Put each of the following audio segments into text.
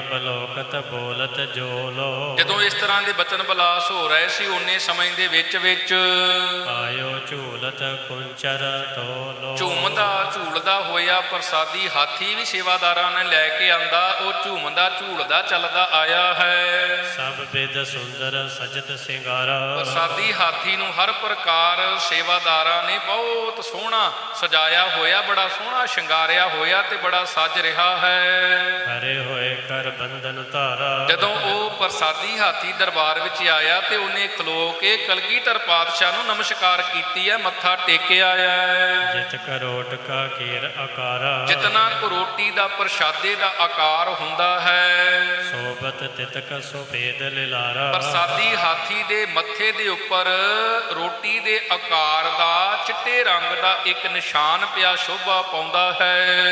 ਬਲੋਕਤ ਬੋਲਤ ਜੋ ਜੋਲੋ ਜਦੋਂ ਇਸ ਤਰ੍ਹਾਂ ਦੇ ਬਚਨ ਬਲਾਸ ਹੋ ਰਹੇ ਸੀ ਉਹਨੇ ਸਮੇਂ ਦੇ ਵਿੱਚ ਵਿੱਚ ਆਇਓ ਝੂਲਤ ਕੁੰਚਰ ਤੋਲੋ ਝੂਮਦਾ ਝੂਲਦਾ ਹੋਇਆ ਪ੍ਰਸਾਦੀ ਹਾਥੀ ਵੀ ਸੇਵਾਦਾਰਾਂ ਨੇ ਲੈ ਕੇ ਆਂਦਾ ਉਹ ਝੂਮਦਾ ਝੂਲਦਾ ਚੱਲਦਾ ਆਇਆ ਹੈ। ਸਭ ਬਿਦ ਸੁੰਦਰ ਸਜਤ ਸਿੰਗਾਰਾ। ਪ੍ਰਸਾਦੀ ਹਾਥੀ ਨੂੰ ਹਰ ਪ੍ਰਕਾਰ ਸੇਵਾਦਾਰਾਂ ਨੇ ਬਹੁਤ ਸੋਹਣਾ ਸਜਾਇਆ ਹੋਇਆ ਬੜਾ ਸੋਹਣਾ ਸ਼ਿੰਗਾਰਿਆ ਹੋਇਆ ਤੇ ਬੜਾ ਸੱਜ ਰਿਹਾ ਹੈ। ਹਰੇ ਹੋਏ ਕਰ ਬੰਧਨ ਧਾਰਾ। ਜਦੋਂ ਪ੍ਰਸਾਦੀ ਹਾਥੀ ਦਰਬਾਰ ਵਿੱਚ ਆਇਆ ਤੇ ਉਹਨੇ ਖਲੋ ਕੇ ਕਲਗੀਧਰ ਪਾਤਸ਼ਾਹ ਨੂੰ ਨਮਸਕਾਰ ਕੀਤੀ ਹੈ ਮੱਥਾ ਟੇਕਿਆ ਹੈ। ਜਿਤ ਕਰੋਟ ਕਾ ਕੀਰ ਆਕਾਰਾ। ਜਿਤਨਾ ਕੁ ਰੋਟੀ ਦਾ ਪ੍ਰਸ਼ਾਦੇ ਦਾ ਆਕਾਰ ਹੁੰਦਾ ਹੈ। ਸੋਬਤ ਤਿਤਕ ਸੁਪੇਦ ਲਿਲਾਰਾ। ਪ੍ਰਸਾਦੀ ਹਾਥੀ ਦੇ ਮੱਥੇ ਦੇ ਉੱਪਰ ਰੋਟੀ ਦੇ ਆਕਾਰ ਦਾ ਚਿੱਟੇ ਰੰਗ ਦਾ ਇੱਕ ਨਿਸ਼ਾਨ ਪਿਆ ਸ਼ੋਭਾ ਪਾਉਂਦਾ ਹੈ।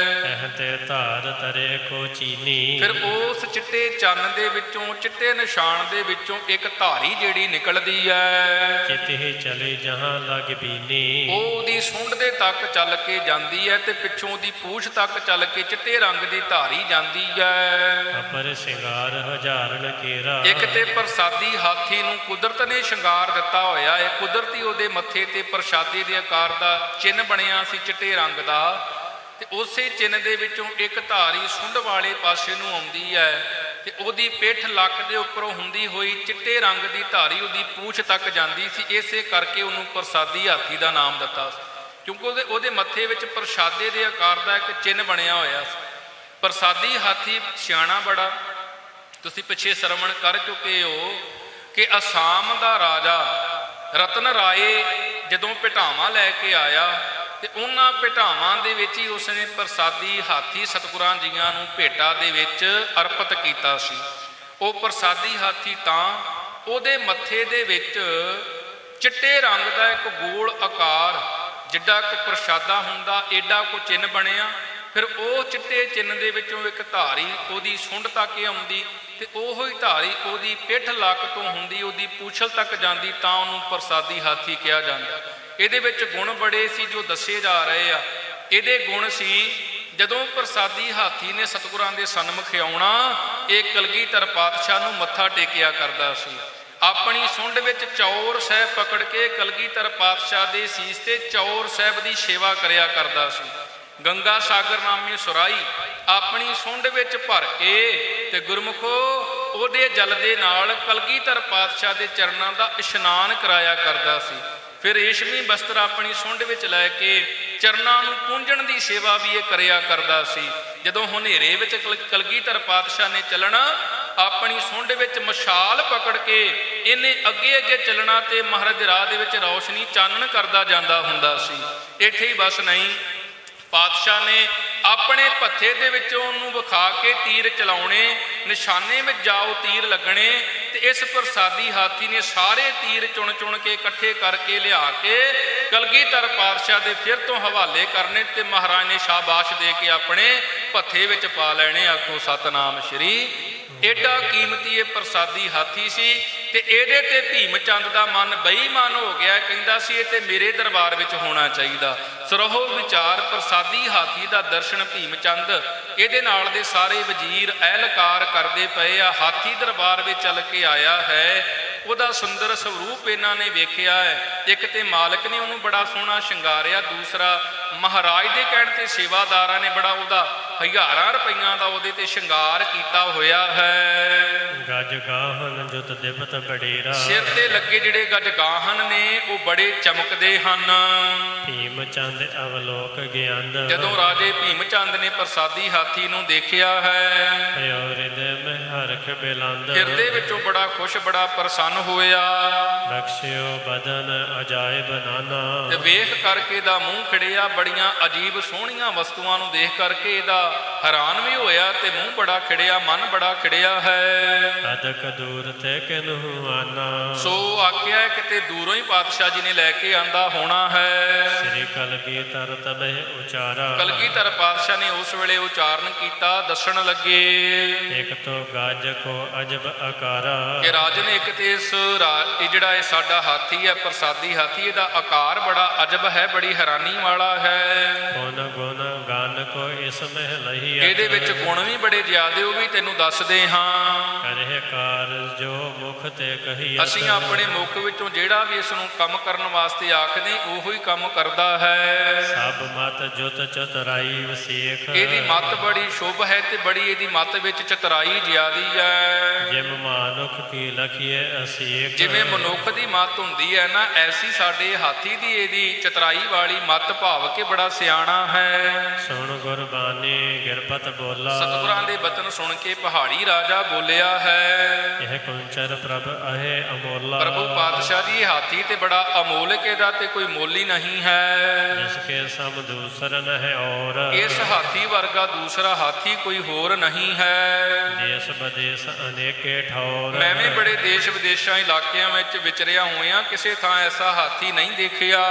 ਤਰੇ ਕੋ ਚੀਨੀ। ਫਿਰ ਉਸ ਚਿੱਟੇ ਚੰਨ ਦੇ ਵਿੱਚੋਂ ਚਿੱਟੇ ਨਿਸ਼ਾਨ ਦੇ ਵਿੱਚੋਂ ਇੱਕ ਧਾਰੀ ਜਿਹੜੀ ਨਿਕਲਦੀ ਹੈ ਚਿਤਿ ਚਲੇ ਜਹਾਂ ਲਗ ਬੀਨੀ ਉਹ ਉਹਦੀ ਸੁੰਡ ਦੇ ਤੱਕ ਚੱਲ ਕੇ ਜਾਂਦੀ ਹੈ ਤੇ ਪਿੱਛੋਂ ਉਹਦੀ ਪੂਛ ਤੱਕ ਚੱਲ ਕੇ ਚਿੱਟੇ ਰੰਗ ਦੀ ਧਾਰੀ ਜਾਂਦੀ ਹੈ ਅਪਰ ਸਿੰਗਾਰ ਹਜ਼ਾਰਨ ਕੇਰਾ। ਇੱਕ ਤੇ ਪ੍ਰਸਾਦੀ ਹਾਥੀ ਨੂੰ ਕੁਦਰਤ ਨੇ ਸ਼ਿੰਗਾਰ ਦਿੱਤਾ ਹੋਇਆ। ਹੈ ਕੁਦਰਤੀ ਉਹਦੇ ਮੱਥੇ ਤੇ ਪ੍ਰਸ਼ਾਦੇ ਦੇ ਆਕਾਰ ਦਾ ਚਿੰਨ ਬਣਿਆ ਸੀ ਚਿੱਟੇ ਰੰਗ ਦਾ। ਤੇ ਉਸੇ ਚਿੰਨ ਦੇ ਵਿੱਚੋਂ ਇੱਕ ਧਾਰੀ ਸੁੰਡ ਵਾਲੇ ਪਾਸੇ ਨੂੰ ਆਉਂਦੀ ਹੈ ਤੇ ਉਹਦੀ ਪਿੱਠ ਲੱਕ ਦੇ ਉੱਪਰੋਂ ਹੁੰਦੀ ਹੋਈ ਚਿੱਟੇ ਰੰਗ ਦੀ ਧਾਰੀ ਉਹਦੀ ਪੂਛ ਤੱਕ ਜਾਂਦੀ ਸੀ, ਇਸੇ ਕਰਕੇ ਉਹਨੂੰ ਪ੍ਰਸਾਦੀ ਹਾਥੀ ਦਾ ਨਾਮ ਦਿੱਤਾ ਸੀ। ਕਿਉਂਕਿ ਉਹਦੇ ਉਹਦੇ ਮੱਥੇ ਵਿੱਚ ਪ੍ਰਸ਼ਾਦੇ ਦੇ ਆਕਾਰ ਦਾ ਇੱਕ ਚਿੰਨ ਬਣਿਆ ਹੋਇਆ ਸੀ। ਪ੍ਰਸਾਦੀ ਹਾਥੀ ਸਿਆਣਾ ਬੜਾ। ਤੁਸੀਂ ਪਿੱਛੇ ਸਰਵਣ ਕਰ ਚੁੱਕੇ ਹੋ ਕਿ ਅਸਾਮ ਦਾ ਰਾਜਾ ਰਤਨ ਰਾਏ ਜਦੋਂ ਪਿਟਾਵਾ ਲੈ ਕੇ ਆਇਆ ਤੇ ਉਹਨਾਂ ਭੇਟਾਵਾਂ ਦੇ ਵਿੱਚ ਹੀ ਉਸਨੇ ਪ੍ਰਸਾਦੀ ਹਾਥੀ ਸਤਿਗੁਰਾਂ ਜੀਆਂ ਨੂੰ ਭੇਟਾ ਦੇ ਵਿੱਚ ਅਰਪਿਤ ਕੀਤਾ ਸੀ। ਉਹ ਪ੍ਰਸਾਦੀ ਹਾਥੀ ਤਾਂ ਉਹਦੇ ਮੱਥੇ ਦੇ ਵਿੱਚ ਚਿੱਟੇ ਰੰਗ ਦਾ ਇੱਕ ਗੋਲ ਆਕਾਰ, ਜਿੱਡਾ ਕਿ ਪ੍ਰਸ਼ਾਦਾ ਹੁੰਦਾ, ਏਡਾ ਕੋ ਚਿੰਨ ਬਣਿਆ। ਫਿਰ ਉਹ ਚਿੱਟੇ ਚਿੰਨ ਦੇ ਵਿੱਚੋਂ ਇੱਕ ਧਾਰੀ ਉਹਦੀ ਸੁੰਡ ਤੱਕ ਆਉਂਦੀ ਤੇ ਉਹੋ ਹੀ ਧਾਰੀ ਉਹਦੀ ਪਿੱਠ ਲੱਕ ਤੋਂ ਹੁੰਦੀ, ਉਹਦੀ ਪੂਛਲ ਤੱਕ ਜਾਂਦੀ ਤਾਂ ਉਹਨੂੰ ਪ੍ਰਸਾਦੀ ਹਾਥੀ ਕਿਹਾ ਜਾਂਦਾ। ਇਹਦੇ ਵਿੱਚ ਗੁਣ ਬੜੇ ਸੀ ਜੋ ਦੱਸੇ ਜਾ ਰਹੇ ਆ। ਇਹਦੇ ਗੁਣ ਸੀ, ਜਦੋਂ ਪ੍ਰਸਾਦੀ ਹਾਥੀ ਨੇ ਸਤਿਗੁਰਾਂ ਦੇ ਸਨਮੁਖ ਆਉਣਾ, ਇਹ ਕਲਗੀਧਰ ਪਾਤਸ਼ਾਹ ਨੂੰ ਮੱਥਾ ਟੇਕਿਆ ਕਰਦਾ ਸੀ। ਆਪਣੀ ਸੁੰਡ ਵਿੱਚ ਚੌਰ ਸਾਹਿਬ ਪਕੜ ਕੇ ਕਲਗੀਧਰ ਪਾਤਸ਼ਾਹ ਦੇ ਸੀਸ ਤੇ ਚੌਰ ਸਾਹਿਬ ਦੀ ਸੇਵਾ ਕਰਿਆ ਕਰਦਾ ਸੀ। ਗੰਗਾ ਸਾਗਰ ਨਾਮੇ ਸੁਰਾਈ ਆਪਣੀ ਸੁੰਡ ਵਿੱਚ ਭਰ ਕੇ ਤੇ ਗੁਰਮੁਖੋ, ਉਹਦੇ ਜਲ ਦੇ ਨਾਲ ਕਲਗੀਧਰ ਪਾਤਸ਼ਾਹ ਦੇ ਚਰਨਾਂ ਦਾ ਇਸ਼ਨਾਨ ਕਰਾਇਆ ਕਰਦਾ ਸੀ। ਫਿਰ ਰੇਸ਼ਮੀ ਬਸਤਰ ਆਪਣੀ ਸੁੰਡ ਵਿੱਚ ਲੈ ਕੇ ਚਰਨਾਂ ਨੂੰ ਪੂੰਝਣ ਦੀ ਸੇਵਾ ਵੀ ਇਹ ਕਰਿਆ ਕਰਦਾ ਸੀ। ਜਦੋਂ ਹਨੇਰੇ ਵਿੱਚ ਕਲ- ਕਲਗੀਧਰ ਪਾਤਸ਼ਾਹ ਨੇ ਚੱਲਣਾ, ਆਪਣੀ ਸੁੰਡ ਵਿੱਚ ਮਸ਼ਾਲ ਪਕੜ ਕੇ ਇਹਨੇ ਅੱਗੇ ਅੱਗੇ ਚੱਲਣਾ ਤੇ ਮਹਾਰਾਜ ਰਾਹ ਦੇ ਵਿੱਚ ਰੌਸ਼ਨੀ ਚਾਨਣ ਕਰਦਾ ਜਾਂਦਾ ਹੁੰਦਾ ਸੀ। ਇੱਥੇ ਹੀ ਬਸ ਨਹੀਂ, ਪਾਤਸ਼ਾਹ ਨੇ ਆਪਣੇ ਪੱਥੇ ਦੇ ਵਿੱਚੋਂ ਉਹਨੂੰ ਵਿਖਾ ਕੇ ਤੀਰ ਚਲਾਉਣੇ, ਨਿਸ਼ਾਨੇ ਵਿੱਚ ਜਾਓ ਤੀਰ ਲੱਗਣੇ ਤੇ ਇਸ ਪ੍ਰਸਾਦੀ ਹਾਥੀ ਨੇ ਸਾਰੇ ਤੀਰ ਚੁਣ ਚੁਣ ਕੇ ਇਕੱਠੇ ਕਰਕੇ ਲਿਆ ਕੇ ਕਲਗੀਧਰ ਪਾਤਸ਼ਾਹ ਦੇ ਫਿਰ ਤੋਂ ਹਵਾਲੇ ਕਰਨੇ ਤੇ ਮਹਾਰਾਜ ਨੇ ਸ਼ਾਬਾਸ਼ ਦੇ ਕੇ ਆਪਣੇ ਭੱਥੇ ਵਿੱਚ ਪਾ ਲੈਣੇ ਆਖੋ ਸਤਨਾਮ ਸ਼੍ਰੀ। ਏਡਾ ਕੀਮਤੀ ਇਹ ਪ੍ਰਸਾਦੀ ਹਾਥੀ ਸੀ ਤੇ ਇਹਦੇ ਤੇ ਭੀਮ ਚੰਦ ਦਾ ਮਨ ਬੇਈਮਾਨ ਹੋ ਗਿਆ, ਕਹਿੰਦਾ ਸੀ, ਇਹ ਤੇ ਮੇਰੇ ਦਰਬਾਰ ਵਿੱਚ ਹੋਣਾ ਚਾਹੀਦਾ। ਸਰੋਹ ਵਿਚਾਰ ਪ੍ਰਸਾਦੀ ਹਾਥੀ ਦਾ ਦਰਸ਼ਨ ਭੀਮ ਚੰਦ। ਇਹਦੇ ਨਾਲ ਦੇ ਸਾਰੇ ਵਜ਼ੀਰ ਅਹਿਲਕਾਰ ਕਰਦੇ ਪਏ ਆ। ਹਾਥੀ ਦਰਬਾਰ ਵਿੱਚ ਚੱਲ ਕੇ ਆਇਆ ਹੈ। ਉਹਦਾ ਸੁੰਦਰ ਸਰੂਪ ਇਹਨਾਂ ਨੇ ਵੇਖਿਆ ਹੈ। ਇੱਕ ਤੇ ਮਾਲਕ ਨੇ ਉਹਨੂੰ ਬੜਾ ਸੋਹਣਾ ਸ਼ਿੰਗਾਰਿਆ, ਦੂਸਰਾ ਮਹਾਰਾਜ ਦੇ ਕਹਿਣ ਤੇ ਸੇਵਾਦਾਰਾਂ ਨੇ ਬੜਾ ਉਹਦਾ ਹਜ਼ਾਰਾਂ ਰੁਪਈਆਂ ਦਾ ਉਹਦੇ ਤੇ ਸ਼ਿੰਗਾਰ ਕੀਤਾ ਹੋਇਆ ਹੈ। ਗਜ ਗਾਹਨ ਜੁਤ ਦਿਵਤ ਬੜੇਰਾ। ਸਿਰ ਤੇ ਲੱਗੇ ਜਿਹੜੇ ਗੱਜਗਾਹਨ ਨੇ ਉਹ ਬੜੇ ਚਮਕਦੇ ਹਨ। ਭੀਮ ਚੰਦ ਅਵਲੋਕ ਗਿਆਨ। ਜਦੋਂ ਰਾਜੇ ਭੀਮ ਚੰਦ ਨੇ ਪ੍ਰਸਾਦੀ ਹਾਥੀ ਨੂੰ ਦੇਖਿਆ ਹੈ ਭਇਓ ਹਿਰਦੇ ਮੈਂ ਹਰਖ ਬਿਲੰਦ ਹਿਰਦੇ ਵਿੱਚੋਂ ਬੜਾ ਖੁਸ਼ ਬੜਾ ਪ੍ਰਸੰਨ ਹੋਇਆ। ਬਖਸ਼ਿਓ ਬਦਨ ਅਜਾਇਬ ਨਾਨਾ। ਤੇ ਵੇਖ ਕਰਕੇ ਦਾ ਮੂੰਹ ਖਿੜਿਆ ਬੜੀਆਂ ਅਜੀਬ ਸੋਹਣੀਆਂ ਵਸਤੂਆਂ ਨੂੰ ਦੇਖ ਕਰਕੇ ਇਹਦਾ ਹੈਰਾਨ ਵੀ ਹੋਇਆ ਤੇ ਮੂੰਹ ਬੜਾ ਖਿੜਿਆ ਮਨ ਬੜਾ ਖਿੜਿਆ ਹੈ। ਅਦਕ ਦੂਰ ਤੇ ਕਿਨਹੂ ਆਨਾ। ਸੋ ਆਖਿਆ ਕਿਤੇ ਦੂਰੋਂ ਹੀ ਪਾਤਸ਼ਾਹ ਜੀ ਨੇ ਲੈ ਕੇ ਆਂਦਾ ਹੋਣਾ ਹੈ। ਸ੍ਰੀ ਕਲਗੀ ਤਰ ਤਬਹਿ ਉਚਾਰਾ। ਕਲਗੀਧਰ ਪਾਤਸ਼ਾਹ ਨੇ ਉਸ ਵੇਲੇ ਉਚਾਰਨ ਕੀਤਾ ਦੱਸਣ ਲੱਗੇ। ਇਕ ਤੋ ਗਜ ਕੋ ਅਜਬ ਆਕਾਰਾ ਕਿ ਰਾਜਨ ਇੱਕ ਤੇ ਇਸ ਇਹ ਜਿਹੜਾ ਇਹ ਸਾਡਾ ਹਾਥੀ ਹੈ ਪ੍ਰਸਾਦੀ ਹਾਥੀ ਇਹਦਾ ਆਕਾਰ ਬੜਾ ਅਜਬ ਹੈ ਬੜੀ ਹੈਰਾਨੀ ਵਾਲਾ ਹੈ। ਗੁਣ ਗਾਨ ਮਹਿ ਲਹੀ ਇਹਦੇ ਵਿੱਚ ਗੁਣ ਵੀ ਬੜੇ ਜ਼ਿਆਦੇ ਉਹ ਵੀ ਤੈਨੂੰ ਦੱਸਦੇ ਹਾਂ। ਕਰੇ ਕਾਰਜ ਜੋ ਮੁਖ ਤੇ ਕਹੀ ਅਸੀਂ ਆਪਣੇ ਮੁਖ ਵਿੱਚੋਂ ਜਿਹੜਾ ਵੀ ਇਸ ਨੂੰ ਕੰਮ ਕਰਨ ਵਾਸਤੇ ਆਖਦੇ ਉਹੋ ਹੀ ਕੰਮ ਕਰਦਾ ਹੈ। ਸਭ ਮਤ ਜੁਤ ਚਤਰਾਈ ਵਸੇਖ। ਇਹਦੀ ਮੱਤ ਬੜੀ ਸ਼ੁਭ ਹੈ ਤੇ ਬੜੀ ਇਹਦੀ ਮੱਤ ਵਿੱਚ ਚਤਰਾਈ ਜ਼ਿਆਦੀ ਹੈ। ਜਿਮ ਮਾਨੁਖ ਕੀ ਲਖੀਏ ਅਸੇਖ। ਜਿਵੇਂ ਮਨੁੱਖ ਦੀ ਮੱਤ ਹੁੰਦੀ ਹੈ ਨਾ ਐਸੀ ਸਾਡੇ ਹਾਥੀ ਦੀ ਇਹਦੀ ਚਤਰਾਈ ਵਾਲੀ ਮੱਤ ਭਾਵ ਕੇ ਬੜਾ ਸਿਆਣਾ ਹੈ। ਸੁਣ ਗੁਰਬਾਣੀ ਗਿਰਪਤ ਬੋਲਾ। ਸਤਿਗੁਰਾਂ ਦੇ ਬਚਨ ਸੁਣ ਕੇ ਪਹਾੜੀ ਰਾਜਾ ਬੋਲਿਆ ਹੈ। ਇਹ ਕੁੰਚਰ ਪ੍ਰਭ ਅਹੇ ਅਮੋਲਾ। ਪ੍ਰਭੂ ਪਾਤਸ਼ਾਹ ਜੀ ਹਾਥੀ ਤੇ ਬੜਾ ਅਮੋਲਕ ਇਹਦਾ ਤੇ ਕੋਈ ਮੁੱਲ ਨਹੀਂ ਹੈ। ਜਿਸ ਕੇ ਸਮ ਦੂਸਰ ਨਹਿ ਔਰ। ਇਸ ਹਾਥੀ ਵਰਗਾ ਦੂਸਰਾ ਹਾਥੀ ਕੋਈ ਹੋਰ ਨਹੀਂ ਹੈ। ਦੇਸ ਬਦੇਸ ਅਨੇਕੇ ਠੌਰ। ਮੈਂ ਵੀ ਬੜੇ ਦੇਸ਼ ਵਿਦੇਸ਼ਾਂ ਇਲਾਕਿਆਂ ਵਿੱਚ ਵਿਚਰਿਆ ਹੋਇਆ ਕਿਸੇ ਥਾਂ ਐਸਾ ਹਾਥੀ ਨਹੀਂ ਦੇਖਿਆ।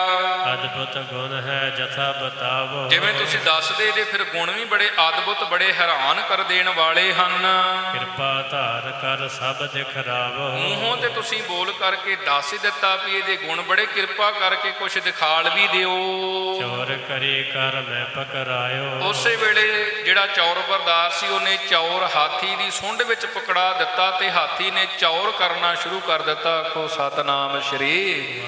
ਅਦਭੁਤ ਗੁਣ ਹੈ ਜਥਾ ਬਤਾਵੋ। ਜਿਵੇਂ ਤੁਸੀਂ ਦੱਸਦੇ ਇਹਦੇ ਫਿਰ ਗੁਣ ਵੀ ਬੜੇ ਅਦਭੁਤ ਬੜੇ ਹੈਰਾਨ ਕਰ ਦੇਣ ਵਾਲੇ ਹਨ। ਕਿਰਪਾ ਧਾਰ ਕਰ ਸਭ ਦਿਖਰਾਵੋ ਮੂੰਹੋਂ ਤੇ ਤੁਸੀਂ ਬੋਲ ਕਰਕੇ ਦੱਸ ਹੀ ਦਿੱਤਾ ਵੀ ਇਹਦੇ ਗੁਣ ਬੜੇ ਕਿਰਪਾ ਕਰਕੇ ਕੁਝ ਦਿਖਾਲ ਵੀ ਦਿਓ। ਚੋਰ ਕਰੀ ਕਰ ਮੈਂ ਪਕਰਾਇਓ। ਉਸੇ ਵੇਲੇ ਜਿਹੜਾ ਚੌਰ ਬਰਦਾਰ ਸੀ ਉਹਨੇ ਚੌਰ ਹਾਥੀ ਦੀ ਸੁੰਡ ਵਿੱਚ ਪਕੜਾ ਦਿੱਤਾ ਤੇ ਹਾਥੀ ਨੇ ਚੌਰ ਕਰਨਾ ਸ਼ੁਰੂ ਕਰ ਦਿੱਤਾ। ਕੋ ਸਤਨਾਮ ਸ਼੍ਰੀ।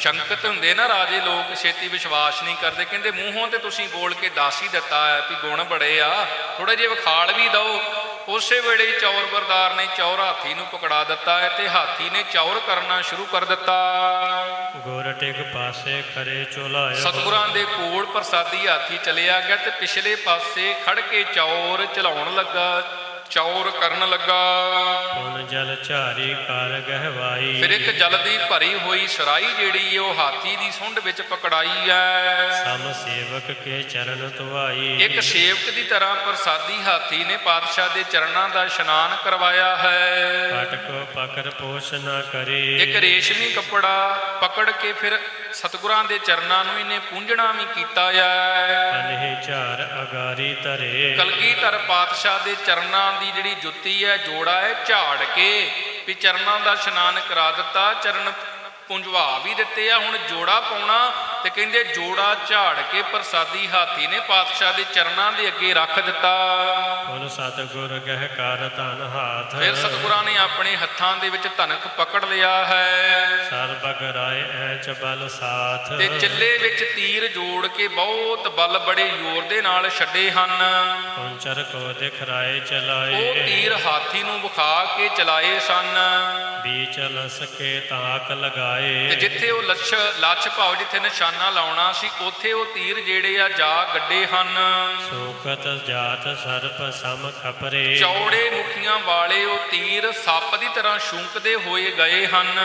ਸ਼ੰਕਤ ਹੁੰਦੇ ਨਾ ਰਾਜੇ ਲੋਕ ਛੇਤੀ ਵਿਸ਼ਵਾਸ ਨਹੀਂ ਕਰਦੇ। ਕਹਿੰਦੇ ਮੂੰਹੋਂ ਤੇ ਤੁਸੀਂ ਬੋਲ ਕੇ ਦੱਸ ਹੀ ਦਿੱਤਾ ਹੈ। ਵੀ ਗੁਣ ਬੜੇ ਆ। ਥੋੜਾ ਜਿਹਾ ਵਿਖਾਲ ਵੀ ਦਿਓ। ਉਸੇ ਵੇਲੇ ਚੌਰ ਬਰਦਾਰ ਨੇ ਚੌਰ ਹਾਥੀ ਨੂੰ ਪਕੜਾ ਦਿੱਤਾ ਤੇ ਹਾਥੀ ਨੇ ਚੌਰ ਕਰਨਾ ਸ਼ੁਰੂ ਕਰ ਦਿੱਤਾ। ਗੁਰ ਟਿਕ ਪਾਸੇ ਖਰੇ ਚੁਲਾਇਓ ਸਤਿਗੁਰਾਂ ਦੇ ਕੋਲ ਪ੍ਰਸਾਦੀ ਹਾਥੀ ਚਲਿਆ ਗਿਆ ਤੇ ਪਿਛਲੇ ਪਾਸੇ ਖੜ ਕੇ ਚੌਰ ਚਲਾਉਣ ਲੱਗਾ। ਚੌਰ ਕਰਨ ਲੱਗਾ। ਪੁਨ ਜਲ ਝਾਰੀ ਕਰ ਗਹਿਵਾਈ। ਫਿਰ ਇੱਕ ਜਲ ਦੀ ਭਰੀ ਹੋਈ ਸਰਾਈ ਜਿਹੜੀ ਉਹ ਹਾਥੀ ਦੀ ਸੁੰਡ ਵਿੱਚ ਪਕੜਾਈ ਹੈ। ਸਮ ਸੇਵਕ ਕੇ ਚਰਨ ਧੁਆਈ ਇੱਕ ਸੇਵਕ ਦੀ ਤਰ੍ਹਾਂ ਪ੍ਰਸਾਦੀ ਹਾਥੀ ਨੇ ਪਾਤਸ਼ਾਹ ਦੇ ਚਰਨਾਂ ਦਾ ਇਸ਼ਨਾਨ ਕਰਵਾਇਆ ਹੈ। ਪਟਕੋ ਪਕਰ ਪੋਸ਼ ਨਾ ਕਰੇ। ਇੱਕ ਰੇਸ਼ਮੀ ਕੱਪੜਾ ਪਕੜ ਕੇ ਫਿਰ ਸਤਿਗੁਰਾਂ ਦੇ ਚਰਨਾਂ ਨੂੰ ਇਹਨੇ ਪੂੰਝਣਾ ਵੀ ਕੀਤਾ ਹੈ ਅਨਹਿ ਝਾਰ ਅਗਾਰੀ ਧਰੇ। ਕਲਗੀਧਰ ਪਾਤਸ਼ਾਹ ਦੇ ਚਰਨਾਂ ਦੀ ਜਿਹੜੀ ਜੁੱਤੀ ਹੈ ਜੋੜਾ ਹੈ ਝਾੜ ਕੇ ਵੀ ਚਰਨਾਂ ਦਾ ਇਸ਼ਨਾਨ ਕਰਾ ਦਿੱਤਾ ਚਰਨ ਪੁੰਝਵਾ ਵੀ ਦਿੱਤੇ ਆ। ਹੁਣ ਜੋੜਾ ਪਾਉਣਾ ਤੇ ਕਹਿੰਦੇ ਜੋੜਾ ਝਾੜ ਕੇ ਪ੍ਰਸਾਦੀ ਹਾਥੀ ਨੇ ਪਾਤਸ਼ਾਹ ਦੇ ਚਰਨਾਂ ਦੇ ਅੱਗੇ ਰੱਖ ਦਿੱਤਾ। ਪੁਨ ਸਤਗੁਰ ਗਹਿ ਕਰ ਧਨ ਹਾਥ। ਫਿਰ ਸਤਿਗੁਰਾਂ ਨੇ ਆਪਣੇ ਹੱਥਾਂ ਦੇ ਵਿੱਚ ਧਨਕ ਪਕੜ ਲਿਆ ਹੈ। ਸਰਬਗ ਰਾਏ ਐਚ ਬਲ ਸਾਥ। ਤੇ ਚੱਲੇ ਵਿੱਚ ਤੀਰ ਜੋੜ ਕੇ ਬਹੁਤ ਬਲ ਬੜੇ ਜ਼ੋਰ ਦੇ ਨਾਲ ਛੱਡੇ ਹਨ। ਪੁੰਚਰ ਕੋ ਦਿਖ ਰਾਏ ਉਹ ਚਲਾਏ ਤੀਰ ਹਾਥੀ ਨੂੰ ਵਿਖਾ ਕੇ ਚਲਾਏ ਸਨ। ਬੀਚ ਲਸਕੇ ਤਾਕ ਤੇ ਲਗਾਏ ਜਿੱਥੇ ਉਹ ਲੱਛ ਲੱਛ ਭਾਵ ਜਿੱਥੇ ਨਿਸ਼ਾਨਾ ਲਾਉਣਾ ਸੀ ਉੱਥੇ ਉਹ ਤੀਰ ਜਿਹੜੇ ਆ ਜਾ ਗੱਡੇ ਹਨ। ਸੋਕਤ ਜਾਤ ਸਰਪ ਸਮ ਖਪਰੇ। ਚੌੜੇ ਮੁਖੀਆਂ ਵਾਲੇ ਉਹ ਤੀਰ ਸੱਪ ਦੀ ਤਰ੍ਹਾਂ ਸ਼ੂੰਕਦੇ ਹੋਏ ਗਏ ਹਨ।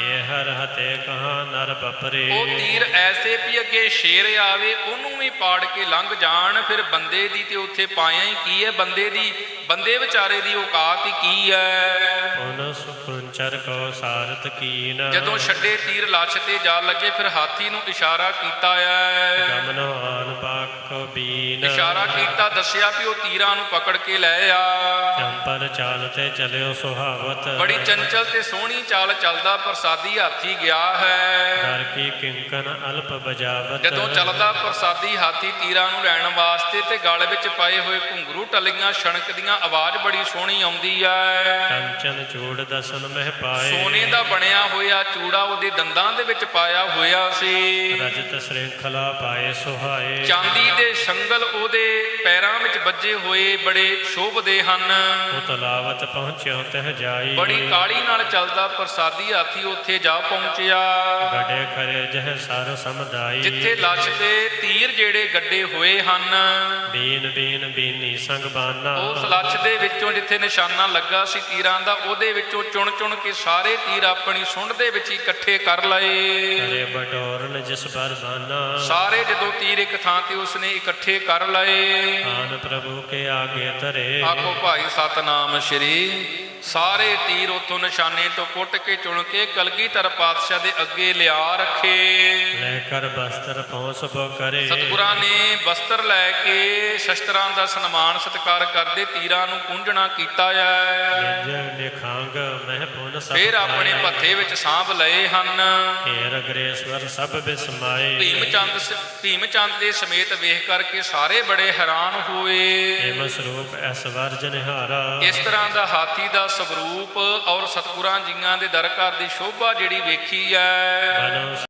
ਇਹ ਹਰ ਹਤੇ ਕਹਾ ਨਰ ਬਪਰੇ। ਉਹ ਤੀਰ ਐਸੇ ਵੀ ਅੱਗੇ ਸ਼ੇਰ ਆਵੇ ਉਹਨੂੰ ਵੀ ਪਾੜ ਕੇ ਲੰਘ ਜਾਣ। ਫਿਰ ਬੰਦੇ ਦੀ ਤੇ ਉੱਥੇ ਪਾਇਆ ਹੀ ਕੀ ਹੈ? ਬੰਦੇ ਦੀ ਬੰਦੇ ਵਿਚਾਰੇ ਦੀ ਔਕਾਤ ਹੀ ਕੀ ਹੈ? ਪੁਨ ਸੁਖੁੰਚਰ ਕੋ ਸਾਰਤ ਕੀਨ। ਜਦੋਂ ਛੱਡੇ ਤੀਰ ਲੱਛ ਤੇ ਜਾ ਲੱਗੇ ਫਿਰ ਹਾਥੀ ਨੂੰ ਇਸ਼ਾਰਾ ਕੀਤਾ ਹੈ ਗਮਨਵਾਨ ਬਾਕ ਕੋ ਇਸ਼ਾਰਾ ਕੀਤਾ ਦੱਸਿਆ ਵੀ ਉਹ ਤੀਰਾਂ ਨੂੰ ਪਕੜ ਕੇ ਲੈ ਆ। ਚੰਪਰ ਚਾਲ ਤੇ ਚਲਿਓ ਸੁਹਾਵਤ। ਬੜੀ ਚੰਚਲ ਤੇ ਸੋਹਣੀ ਚਾਲ ਚੱਲਦਾ ਪ੍ਰਸਾਦੀ ਹਾਥੀ ਗਿਆ ਹੈ। ਘਰ ਕੀ ਕਿੰਕਨ ਅਲਪ ਬਜਾਵਤ। ਜਦੋਂ ਚੱਲਦਾ ਪ੍ਰਸਾਦੀ ਹਾਥੀ ਤੀਰਾਂ ਨੂੰ ਲੈਣ ਵਾਸਤੇ ਤੇ ਗਲ ਵਿੱਚ ਪਾਏ ਹੋਏ ਘੁੰਗਰੂ ਟੱਲੀਆਂ ਛਣਕਦੀਆਂ ਆਵਾਜ਼ ਬੜੀ ਸੋਹਣੀ ਆਉਂਦੀ ਹੈ। ਕੰਚਨ ਚੂੜ ਦਸਨ ਮਹਿ ਪਾਏ। ਸੋਨੇ ਦਾ ਬਣਿਆ ਹੋਇਆ ਚੂੜਾ ਉਹਦੇ ਦੰਦਾਂ ਦੇ ਵਿੱਚ ਪਾਇਆ ਹੋਇਆ ਸੀ। ਰਜਤ ਸ਼੍ਰੇਖਲਾ ਪਾਏ ਸੁਹਾਏ। ਚਾਂਦੀ ਦੇ ਸੰਗਲ ਉਹਦੇ ਪੈਰਾਂ ਵਿੱਚ ਵੱਜੇ ਹੋਏ ਬੜੇ ਸ਼ੋਭਦੇ ਹਨ। ਉਤਲਾਵਤ ਪਹੁੰਚਿਓ ਤਹ ਜਾਈ ਬੜੀ ਕਾਲੀ ਨਾਲ ਚੱਲਦਾ ਪ੍ਰਸਾਦੀ ਹਾਥੀ ਉੱਥੇ ਜਾ ਪਹੁੰਚਿਆ। ਗੜੇ ਖਰੇ ਜਹ ਸਰ ਸਮਦਾਈ। ਜਿੱਥੇ ਲੱਛ ਦੇ ਤੀਰ ਜਿਹੜੇ ਗੱਡੇ ਹੋਏ ਹਨ। ਬੀਨ ਬੀਨ ਬੀਨੀ ਸੰਗ ਬਾਨਾ ਉਸ ਲੱਛ ਦੇ ਵਿੱਚੋਂ ਜਿੱਥੇ ਨਿਸ਼ਾਨਾ ਲੱਗਾ ਸੀ ਤੀਰਾਂ ਦਾ ਉਹਦੇ ਵਿੱਚੋਂ ਚੁਣ ਚੁਣ ਕੇ ਸਾਰੇ ਤੀਰ ਆਪਣੀ ਸੁੰਡ ਦੇ ਵਿੱਚ ਇਕੱਠੇ ਕਰ ਲਏ। ਕਰੇ ਬਟੋਰਨ ਜਿਸ ਪਰ ਬਾਨਾ ਸਾਰੇ ਜਦੋਂ ਤੀਰ ਇੱਕ ਥਾਂ ਤੇ ਉਸਨੇ ਇਕੱਠੇ ਕਰ ਲਏ। ਆਨ ਪ੍ਰਭੂ ਕੇ ਆਗੇ ਧਰੇ। ਆਖੋ ਭਾਈ ਸਤਨਾਮ ਸ਼੍ਰੀ ਸਾਰੇ ਤੀਰ ਉਥੋਂ ਨਿਸ਼ਾਨੇ ਤੋਂ ਕੁੱਟ ਕੇ ਚੁਣ ਕੇ ਕਲਗੀਧਰ ਪਾਤਸ਼ਾਹ ਦੇ ਅੱਗੇ ਲਿਆ ਰੱਖੇ। ਲੈ ਕਰ ਬਸਤਰ ਪਹੁੰਚ ਬੋ ਕਰੇ। ਸਤਿਗੁਰਾਂ ਨੇ ਬਸਤਰ ਲੈ ਕੇ ਸ਼ਸਤਰਾਂ ਦਾ ਸਨਮਾਨ ਸਤਿਕਾਰ ਕਰਦੇ ਤੀਰਾਂ ਨੂੰ ਕੁੰਝਣਾ ਕੀਤਾ ਹੈ। ਨਿਜ ਨਿਖਾਂਗ ਮਹਿ ਪੁਨ ਸਭ ਫਿਰ ਆਪਣੇ। ਭੱਥੇ ਵਿੱਚ ਸਾਂਭ ਲਏ ਹਨ। ਢੇਰ ਅਗਰੇਸ਼ਵਰ ਸਭ ਬਿਸਮਾਏ। ਭੀਮ ਚੰਦ ਭੀਮ ਚੰਦ ਦੇ ਸਮੇਤ ਵੇਖ ਕਰਕੇ ਸਾਰੇ ਬੜੇ ਹੈਰਾਨ ਹੋਏ। ਨਿਹਾਰਾ ਇਸ ਤਰ੍ਹਾਂ ਦਾ ਹਾਥੀ ਦਾ ਸਵਰੂਪ ਔਰ ਸਤਿਗੁਰਾਂ ਜੀਆਂ ਦੇ ਦਰ ਘਰ ਦੀ ਸ਼ੋਭਾ ਜਿਹੜੀ ਵੇਖੀ ਹੈ